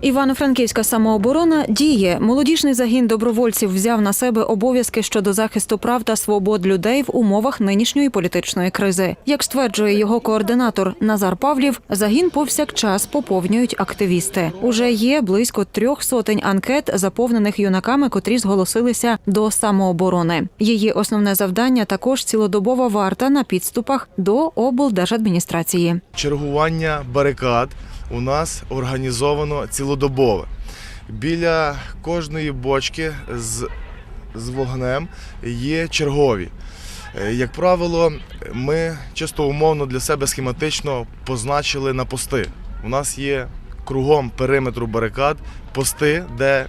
Івано-Франківська самооборона діє. Молодіжний загін добровольців взяв на себе обов'язки щодо захисту прав та свобод людей в умовах нинішньої політичної кризи. Як стверджує його координатор Назар Павлів, загін повсякчас поповнюють активісти. Уже є близько трьох сотень анкет, заповнених юнаками, котрі зголосилися до самооборони. Її основне завдання також цілодобова варта на підступах до облдержадміністрації. Чергування барикад у нас організовано цілодобове. Біля кожної бочки з, з вогнем є чергові. Е, Як правило, ми чисто умовно для себе схематично позначили на пости. У нас є кругом периметру барикад пости, де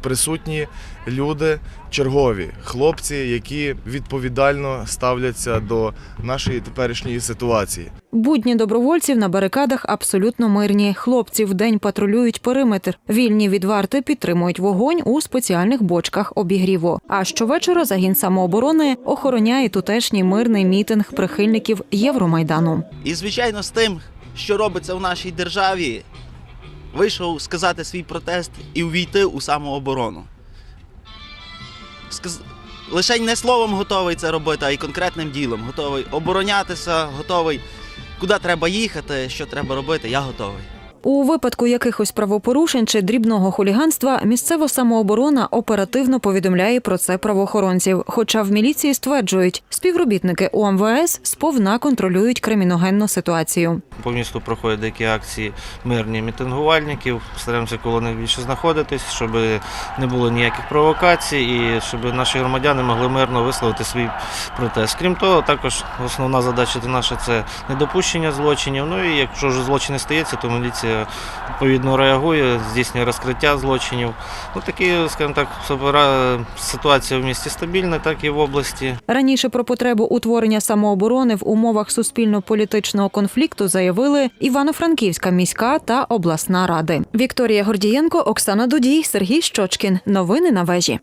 присутні люди чергові, хлопці, які відповідально ставляться до нашої теперішньої ситуації. Будні добровольців на барикадах абсолютно мирні. Хлопці вдень патрулюють периметр. Вільні від варти підтримують вогонь у спеціальних бочках обігріву. А щовечора загін самооборони охороняє тутешній мирний мітинг прихильників Євромайдану. І, звичайно, з тим, що робиться в нашій державі, вийшов сказати свій протест і увійти у самооборону. Сказ... Лише не словом готовий це робити, а й конкретним ділом. Готовий оборонятися, готовий, куди треба їхати, що треба робити, я готовий. У випадку якихось правопорушень чи дрібного хуліганства місцева самооборона оперативно повідомляє про це правоохоронців. Хоча в міліції стверджують, співробітники УМВС сповна контролюють криміногенну ситуацію. По місту проходять деякі акції мирні мітингувальників. Стараємося коло них більше знаходитись, щоб не було ніяких провокацій і щоб наші громадяни могли мирно висловити свій протест. Крім того, також основна задача наша це недопущення злочинів. Ну і якщо вже злочини стається, то міліція відповідно реагує, здійснює розкриття злочинів. Ну такі, скажімо так, ситуація в місті стабільна, так і в області. Раніше про потребу утворення самооборони в умовах суспільно-політичного конфлікту заявили Івано-Франківська міська та обласна ради. Вікторія Гордієнко, Оксана Дудій, Сергій Щочкін. Новини на вежі.